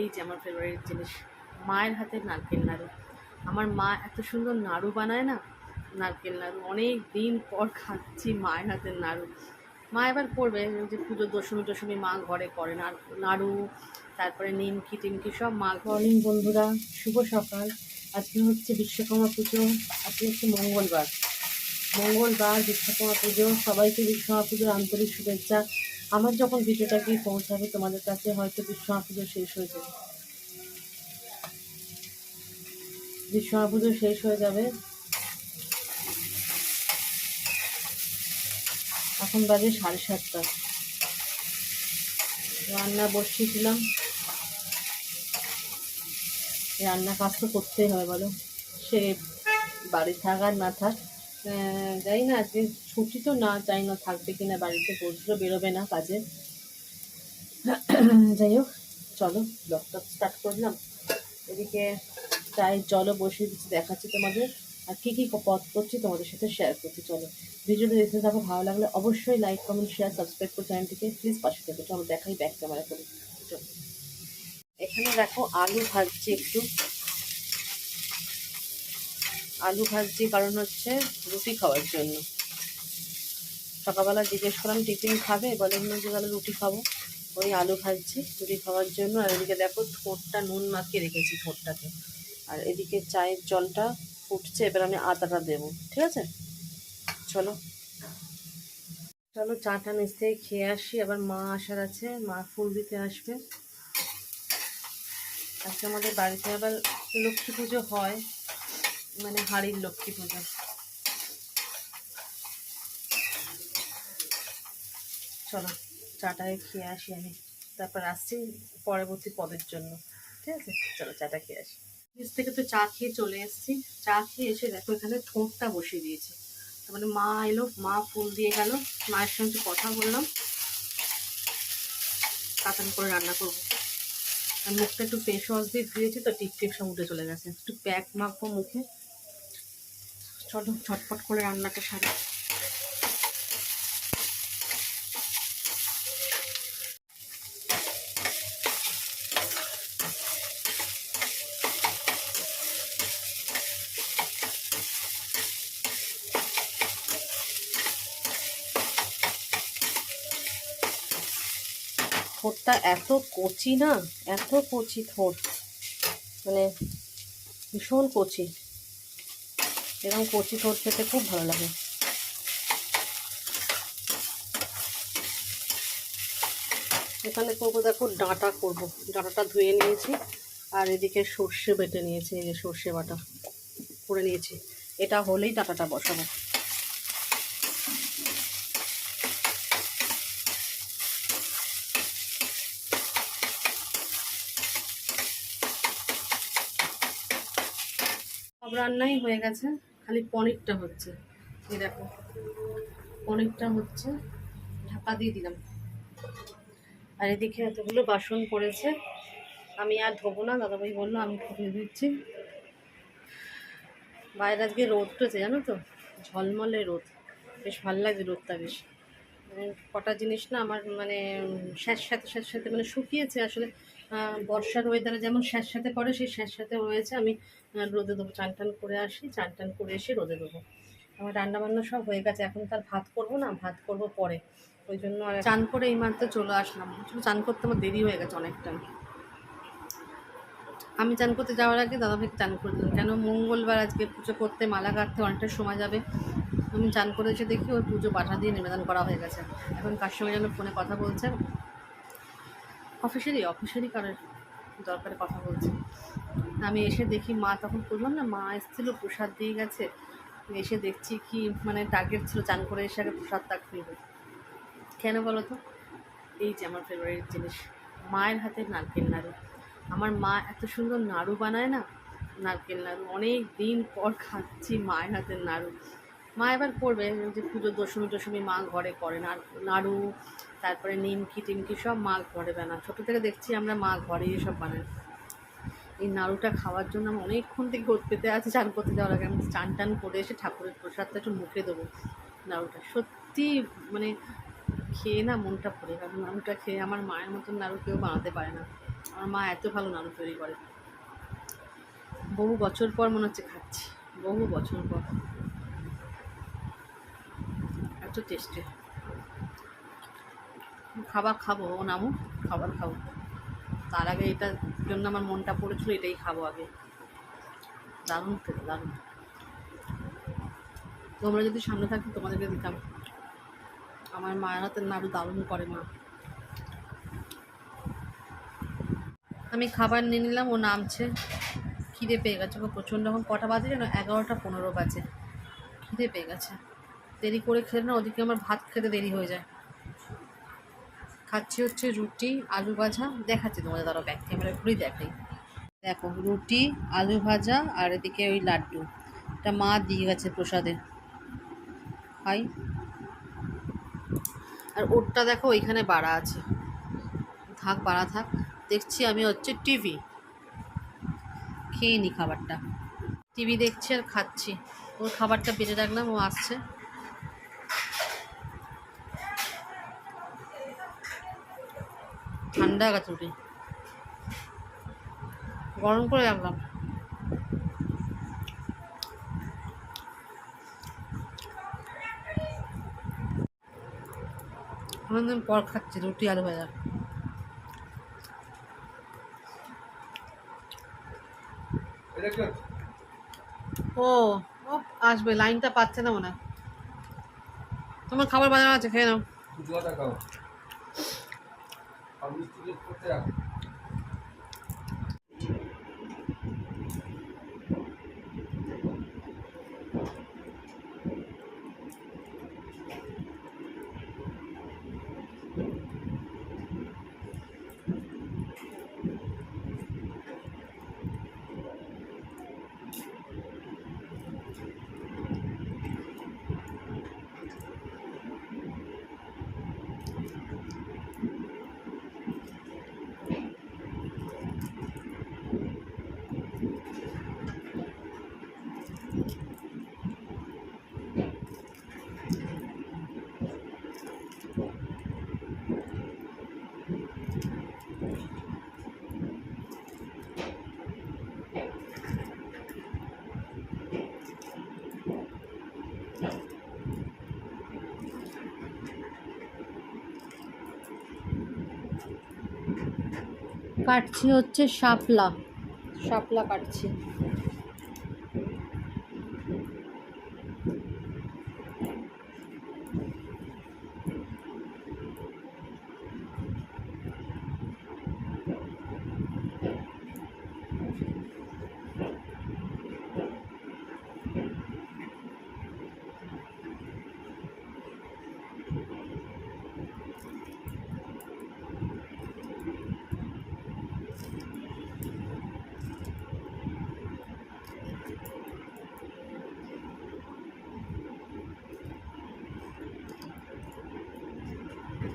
এই যে আমার ফেভারিট জিনিস, মায়ের হাতের নারকেল নাড়ু আমার মা এত সুন্দর নাড়ু বানায় না, নারকেল নাড়ু অনেক দিন পর খাচ্ছি মায়ের হাতের নাড়ু। মা এবার করবে যে পুজো দশমী দশমী মা ঘরে করে নাড়ু, তারপরে নিমকি টিমকি সব মা মর্নিং বন্ধুরা, শুভ সকাল। আজকে হচ্ছে বিশ্বকর্মা পুজো, আজকে হচ্ছে মঙ্গলবার। মঙ্গলবার, বিশ্বকর্মা পুজো, সবাইকে বিশ্বকর্মা পুজোর আন্তরিক শুভেচ্ছা। আমার যখন ভিডিওটা গিয়ে পৌঁছাবে, তোমাদের কাছে হয়তো বিশ্বকর্মা পুজো শেষ হয়ে যাবে। বিশ্বকর্মা পুজো শেষ হয়ে যাবে। এখন বাজে সাড়ে সাতটা। রান্না বসিয়েছিলাম রান্না কাজ তো করতেই হয় বলো। সে বাড়ি থাক আর না থাক। জানি না আজকে ছুটি তো না জানি না, থাকবে কি না বাড়িতে বসলেও বেরোবে না কাজে। যাই হোক, চলো ব্লগটা স্টার্ট করলাম। এদিকে চায়ের জলও বসিয়ে দিচ্ছি, দেখাচ্ছি তোমাদের। আর কী কী পথ করছি তোমাদের সাথে শেয়ার করছি, চলো। ভিডিওটা দেখতে থাকো, ভালো লাগলে অবশ্যই লাইক কমেন্ট শেয়ার সাবস্ক্রাইব করে চ্যানেলটিকে প্লিজ পাশে থেকে চলো দেখাই ব্যাক ক্যামেরা করে। চলো। এখানে দেখো আলু ভাজছি একটু। আলু ভাজছি কারণ হচ্ছে রুটি খাওয়ার জন্য। সকালবেলা জিজ্ঞেস করলাম, টিফিন খাবে? বলে যে, তাহলে রুটি খাব। ওই আলু ভাজছি রুটি খাওয়ার জন্য। আর এদিকে দেখো, ঠোঁটটা নুন মাখিয়ে রেখেছি ঠোঁটটাতে। আর এদিকে চায়ের জলটা ফুটছে, এবার আমি আদাটা দেবো। ঠিক আছে? চলো। চলো, চাটা থেকে খেয়ে আসি। আবার মা আসার আছে। মা ফুল দিতে আসবে। আজকে আমাদের বাড়িতে আবার লক্ষ্মী পুজো হয়। মানে হাড়ির লক্ষ্মী পুজো। চলো চাটাকে খেয়ে আসি আমি। তারপর আসছি পরবর্তী পদের জন্য। ঠিক আছে? চলো, চাটা খেয়ে আসি। নিচ থেকে তো চা খেয়ে চলে এসেছি। চা খেয়ে এসে দেখো, এখানে ঠোঁটটা বসিয়ে দিয়েছি। তার মানে মা এলো, মা ফুল দিয়ে গেল। মায়ের সঙ্গে কথা বললাম। তাড়াতাড়ি করে রান্না করব। আর মুখটা একটু ফেস ওয়াশ দিয়ে ধুয়েছি, তো টিপ টিপ সব উঠে চলে গেছে। একটু প্যাক মাখবো মুখে। চলো ঝটপট করে রান্নাটা সারি। ঠোঁটটা এত কচি না? এত কচি ঠোঁট মানে ভীষণ কচি। এরকম কচি ঠোঁট খেতে খুব ভালো লাগে। এখানে করব দেখো ডাঁটা করব। ডাঁটাটা ধুয়ে নিয়েছি আর এদিকে সর্ষে বেটে নিয়েছি, এই যে সর্ষে বাটা করে নিয়েছি। এটা হলেই ডাঁটাটা বসাবো। সব রান্নাই হয়ে গেছে। খালি পনিরটা হচ্ছে। এই দেখো, পনিরটা হচ্ছে ঢাকা দিয়ে দিলাম। আর এদিকে এতগুলো বাসন পড়েছে। আমি আর ধোবো না, দাদাভাই বলল আমি ধুয়ে দিচ্ছি। বাইরে আজকে রোদ উঠেছে, জানো তো? ঝলমলে রোদ। বেশ ভালো লাগছে রোদটা বেশ। মানে কটা জিনিস না আমার মানে স্যাঁত সাথে সাথে মানে শুকিয়েছে আসলে। বর্ষার ওয়েদারে যেমন স্যাঁত সাথে পড়ে সেই স্যাঁত সাথে রয়েছে আমি রোদে দেবো, চান টান করে আসি, চান টান করে এসে রোদে দেবো। আমার রান্না বান্না সব হয়ে গেছে, এখন তার ভাত করব না, ভাত করব পরে। ওই জন্য আর চান করে এই মাত্র চলে আসলাম। আসলে চান করতে আমার দেরি হয়ে গেছে অনেকটা আমি চান করতে যাওয়ার আগে দাদাভাইকে চান করে দিলাম। কেন মঙ্গলবার আজকে পুজো করতে, মালা কাটতে অনেকটা সময় যাবে। আমি চান করে এসে দেখি ওর পুজো পাঠা দিয়ে নিবেদন করা হয়ে গেছে। এখন কার সঙ্গে যেন ফোনে কথা বলছে অফিসেরই অফিসেরই কারোর দরকারে কথা বলছে। আমি এসে দেখি মা তখন করলাম না, মা এসেছিল, প্রসাদ দিয়ে গেছে। এসে দেখছি কি মানে টার্গেট ছিল, চান করে এসে আগে প্রসাদ তাক ফিরবে কেন বলো তো? এই যে আমার ফেভারিট জিনিস, মায়ের হাতের নারকেল নাড়ু। আমার মা এত সুন্দর নাড়ু বানায় না, নারকেল নাড়ু। অনেক দিন পর খাচ্ছি মায়ের হাতের নাড়ু। মা এবার করবে, যে পুজো দশমী টশমী মা ঘরে করে, নাড়ু তারপরে নিমকি টিমকি সব মা ঘরে বানায়। ছোটো থেকে দেখছি আমরা মা ঘরে এসব বানাই এই নাড়ুটা খাওয়ার জন্য আমি অনেকক্ষণ থেকে ওত পেতে আছি, চান করতে যাওয়ার আগে। আমি চান টান করে এসে ঠাকুরের প্রসাদটা একটু মুখে দেবো নাড়ুটা। সত্যি মানে খেয়ে না মনটা ভরে গেল। নাড়ুটা খেয়ে আমার মায়ের মতন নাড়ু কেউ বানাতে পারে না। আমার মা এত ভালো নাড়ু তৈরি করে। বহু বছর পর মনে হচ্ছে খাচ্ছি। বহু বছর পর। টেস্টি খাবার খাব, ও নামু, খাবার খাব। তার আগে এটার জন্য আমার মনটা পড়েছিল, এটাই খাব আগে। দারুণ খেতে দারুণ। তোমরা যদি সামনে থাকতো তোমাদেরকে দিতাম। আমার মায়ের হাতের নাড়ু দারুণ করে মা। আমি খাবার নিয়ে নিলাম, ও নামছে। খিদে পেয়ে গেছে প্রচণ্ড এখন কটা বাজে যেন? এগারোটা পনেরো বাজে। খিদে পেয়ে গেছে। দেরি করে খেলে না, ওদিকে আমার ভাত খেতে দেরি হয়ে যায়। খাচ্ছি হচ্ছে রুটি, আলু ভাজা। দেখাচ্ছি তোমাদের ধরো ব্যাগ ক্যামেরা ঘুরেই দেখাই। দেখো, রুটি, আলু ভাজা আর এদিকে ওই লাড্ডু। এটা মা দিয়ে গেছে প্রসাদে। খাই। আর ওরটা দেখো, ওইখানে বাড়া আছে। থাক, বাড়া থাক। দেখছি আমি হচ্ছে টিভি খেয়ে নি খাবারটা। টিভি দেখছি আর খাচ্ছি। ওর খাবারটা বেড়ে রাখলাম, ও আসছে। ঠান্ডা গেছে রুটি। গরম করে রাখলাম অনেকদিন পর খাচ্ছি রুটি, আলু ভাজা? ও ও, আসবে, লাইনটা পাচ্ছে না মনে হয়। তোমার খাবার বাজানো আছে, খেয়ে নাও কিছু কথা খাও আর মিষ্টি কেক করতে রাখো। কাটছি হচ্ছে শাপলা। শাপলা কাটছি।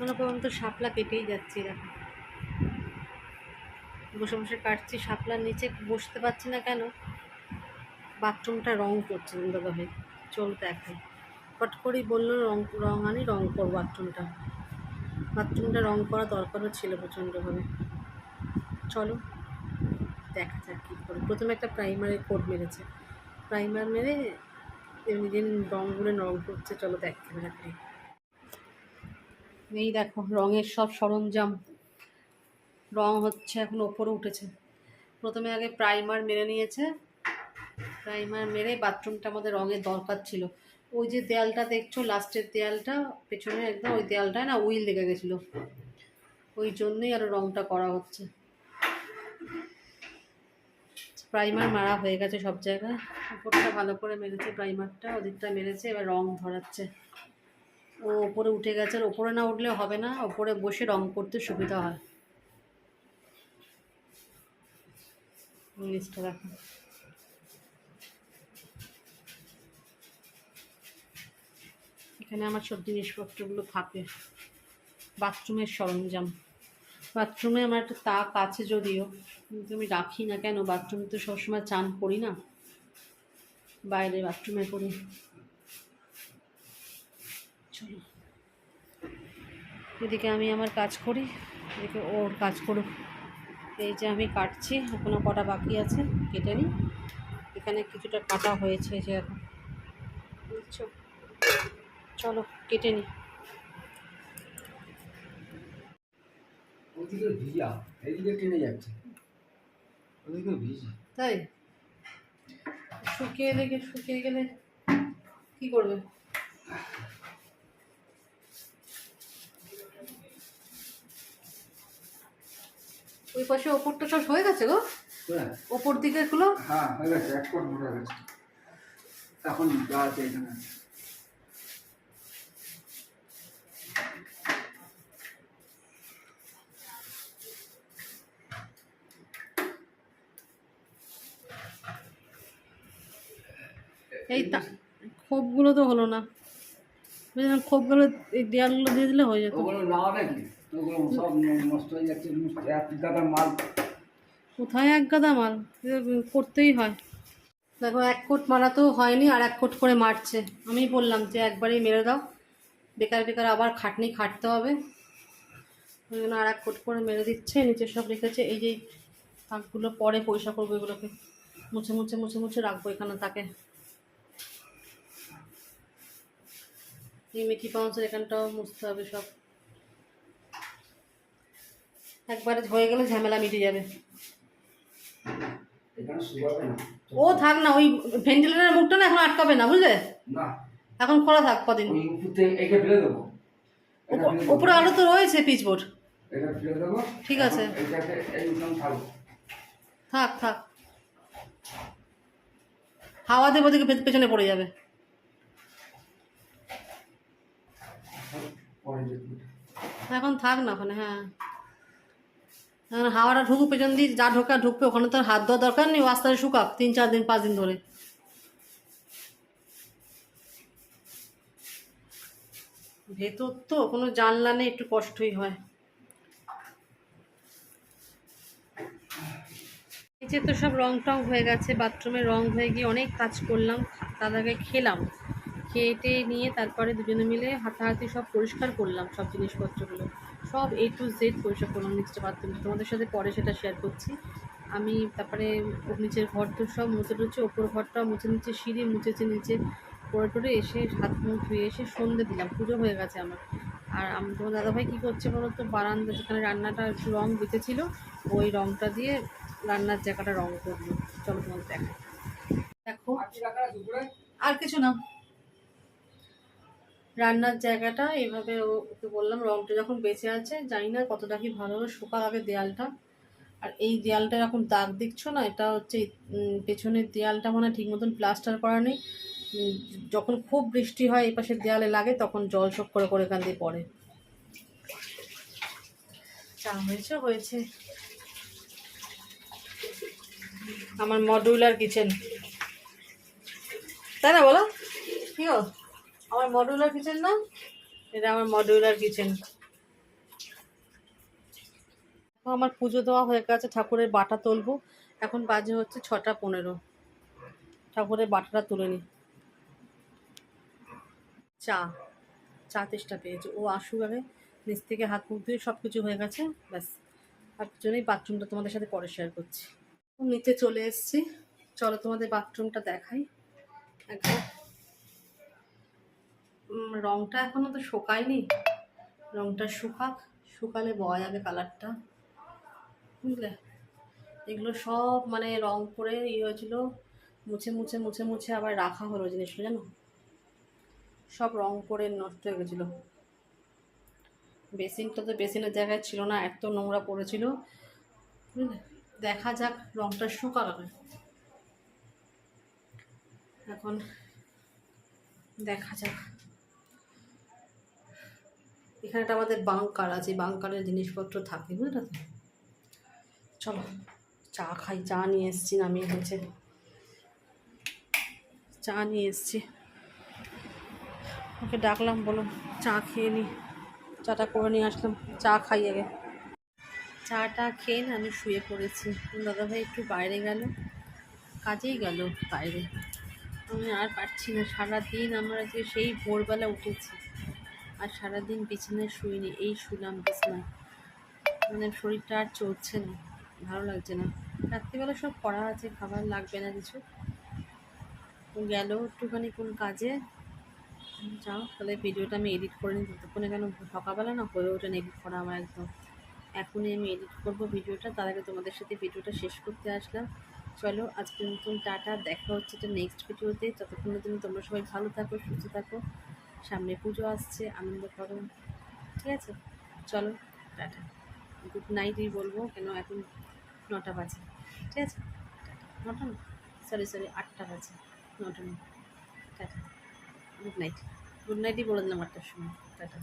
এখনও পর্যন্ত শাপলা কেটেই যাচ্ছি দেখো বসে বসে কাটছি, শাপলার নিচে বসতে পারছি না কেন? বাথরুমটা রং করছে দাদা ভাই। চল দেখাই। ফট করেই বলল, রং রং আনি, রং করব বাথরুমটা। বাথরুমটা রং করা দরকারও ছিল প্রচণ্ডভাবে। চলো, দেখা যাক কী করে। প্রথমে একটা প্রাইমারের কোড মেরেছে। প্রাইমার মেরে এমনি দিন রঙগুলো রং করছে। চলো দেখতে দেখাই এই দেখো, রঙের সব সরঞ্জাম। রং হচ্ছে এখন ওপরে উঠেছে। প্রথমে আগে প্রাইমার মেরে নিয়েছে। প্রাইমার মেরে বাথরুমটা আমাদের রঙের দরকার ছিল। ওই যে দেয়ালটা দেখছ, লাস্টের দেয়ালটা, পেছনে একদম ওই দেয়ালটায় না উইল লেগে গেছিল। ওই জন্যই আরও রঙটা করা হচ্ছে। প্রাইমার মারা হয়ে গেছে সব জায়গায়। উপরটা ভালো করে মেরেছে প্রাইমারটা ওদিকটা মেরেছে, এবার রং ধরাচ্ছে। ও ওপরে উঠে গেছে, আর ওপরে না উঠলে হবে না, ওপরে বসে রং করতে সুবিধা হয়। জিনিসটা দেখো এখানে আমার সব জিনিসপত্রগুলো থাকে। বাথরুমের সরঞ্জাম। বাথরুমে আমার একটা তাক আছে যদিও, কিন্তু আমি রাখি না কেন? বাথরুমে তো সবসময় চান করি না। বাইরে বাথরুমে করি। চলো। এদিকে আমি আমার কাজ করি এদিকে ওর কাজ করুক। এই যে আমি কাটছি এখনও কটা বাকি আছে কেটে নিই। এখানে কিছুটা কাটা হয়েছে যে এখন। বুঝছ? চলো কেটে নিই। ওদিকে ভিজা এদিকে টেনে যাচ্ছে। ওদিকে ভিজা। তাই? শুকিয়ে লেগে শুকিয়ে গেলে কি করবে? ওই পাশে ওপরটা সব হয়ে গেছে গো? কোথায়? ওপর দিকে গুলো হ্যাঁ হয়ে গেছে এক কোট মোটা গেছে। এখন যা আছে এখানে এই তা খোপগুলো তো হলো না। বুঝলাম খোপগুলো এই দেয়ালগুলো দিয়ে দিলে হয়ে যেত। ওগুলো নাও নাকি ওগুলো সব নষ্ট হয়ে যাচ্ছে এক গাদার মাল। কোথায় এক গাদা মাল? করতেই হয়। দেখো, এক কোট মারা তো হয়নি, আর এক কোট করে মারছে। আমিই বললাম যে একবারেই মেরে দাও। বেকার বেকার আবার খাটনি খাটতে হবে। ওই জন্য আর এক কোট করে মেরে দিচ্ছে, নিচে সব রেখেছে। এই যে তাকগুলো পরে পয়সা করব এগুলোকে। মুছে মুছে মুছে মুছে রাখব এখানে তাকে। এই মিকি পাউন্সের এখানটাও মুছতে হবে সব। একবারে হয়ে গেলে ঝামেলা মিটে যাবে। ও থাক না ওই ভেন্টিলেটারের মুখটা না এখন আটকাবে না বুঝলে? এখন খোলা থাক কদিন। উপর আলো তো রয়েছে পিচবোর্ড ঠিক আছে। থাক থাক। হাওয়া দেবো দিকে পেছনে পড়ে যাবে। এখন থাক না ওখানে হ্যাঁ। হাওয়াটা ঢুকুক, পেছন দিয়ে যা ঢোকা ঢুকবে, ওখানে তো হাত দেওয়ার দরকার নেই, ও আস্তে আস্তে শুকাক, তিন চার দিন, পাঁচ দিন ধরে। ভেতর তো কোনো জানলা নেই, একটু কষ্টই হয়। নিচে তো সব রং টং হয়ে গেছে, বাথরুমে রং হয়ে গিয়ে অনেক কাজ করলাম আগে খেলাম। খেয়ে নিয়ে তারপরে দুজনে মিলে হাতাহাতি সব পরিষ্কার করলাম, সব জিনিসপত্রগুলো। সব এ টু জেড পরিষ্কার করলাম নিচটা বাথরুম। তোমাদের সাথে পরে সেটা শেয়ার করছি। আমি তারপরে নিচের ঘর তো সব মুছে টুছে, ওপর ঘরটা মুছে নিচে সিঁড়ি মুছেছে নিচে। পরে টরে এসে হাত মুখ ধুয়ে এসে সন্ধে দিলাম, পুজো হয়ে গেছে আমার। আর আমি, তোমার দাদাভাই কী করছে বলো তো? বারান্দা যেখানে রান্নাটা একটু রং বেঁচেছিল ওই রংটা দিয়ে রান্নার জায়গাটা রং করল। চলো তোমাদের দেখো। উপরে? আর কিছু না। রান্নার জায়গাটা, এভাবে ওকে বললাম রংটা যখন বেঁচে আছে, জানি না কতটা কি ভালো হবে শুকা আগে দেয়ালটা। আর এই দেয়ালটা এখন দাগ দেখছ না? এটা হচ্ছে পেছনের দেয়ালটা মানে ঠিক মতন প্লাস্টার করা নেই। যখন খুব বৃষ্টি হয়, এই পাশের দেয়ালে লাগে, তখন জল সব করে করে এখান দিয়ে পড়ে। চা হয়েছে হয়েছে। আমার মডুলার কিচেন। তাই না বলো? কি আমার মডিউলার কিচেন না? এটা আমার মডিউলার কিচেন আমার পুজো দেওয়া হয়ে গেছে, ঠাকুরের বাটা তুলবো। এখন বাজে হচ্ছে ছটা পনেরো। ঠাকুরের বাটাটা তুলে নি। চা চা তেষ্টা পেয়েছে। ও আসুক আগে, নিচ থেকে হাত মুখ ধুয়ে সব কিছু হয়ে গেছে, ব্যাস। তার জন্যই বাথরুমটা তোমাদের সাথে পরে শেয়ার করছি। নিচে চলে এসেছি। চলো তোমাদের বাথরুমটা দেখাই। একবার উম, রংটা এখনও তো শুকায়নি। রংটা শুকাক শুকালে বয় যাবে কালারটা বুঝলে? এগুলো সব মানে রং করে ইয়ে হয়েছিল মুছে মুছে মুছে মুছে আবার রাখা হলো জিনিসগুলো জানো? সব রং করে নষ্ট হয়ে গেছিল। বেসিনটা তো বেসিনের জায়গায় ছিল না এত নোংরা পড়েছিল। বুঝলে? দেখা যাক রংটা আগে এখন দেখা যাক। এখানে একটা আমাদের বাংকার আছে বাংকারের জিনিসপত্র থাকে, বুঝলে তো? চলো, চা খাই, চা নিয়ে এসেছি, নামিয়ে হয়েছে চা নিয়ে এসেছি। ওকে ডাকলাম বলো চা খেয়ে নি। চাটা করে নিয়ে আসলাম, চা খাই আগে। চাটা খেয়ে না আমি শুয়ে পড়েছি। দাদাভাই একটু বাইরে গেল, কাজেই গেল বাইরে। আমি আর পারছি না, সারাদিন আমরা আজকে সেই ভোরবেলা উঠেছি। আর সারাদিন বিছানায় শুইনি এই শুলাম বিছানায়। মানে শরীরটা আর চলছে না, ভালো লাগছে না। রাত্রিবেলা সব করা আছে, খাবার লাগবে না কিছু। গেল একটুখানি কোন কাজে। যাও, তাহলে ভিডিওটা আমি এডিট করে নিই ততক্ষণে কেন সকালবেলা না হয়ে ওঠে না এডিট করা আমার একদম। এখনই আমি এডিট করব ভিডিওটা, তার আগে তোমাদের সাথে ভিডিওটা শেষ করতে আসলাম। চলো আজকে নতুন টাটা, দেখা হচ্ছে তো নেক্সট ভিডিওতে ততক্ষণের জন্য তোমরা সবাই ভালো থাকো, সুস্থ থাকো। সামনে পুজো আসছে, আনন্দ করো। ঠিক আছে? চলো, টাটা। গুড নাইটই বলব, কেন এখন নটা বাজে। ঠিক আছে? নটা না? সরি সরি আটটা বাজে। নটা না? টাটা। গুড নাইট গুড নাইটই বলে দিলাম আটটার সময়। টাটা।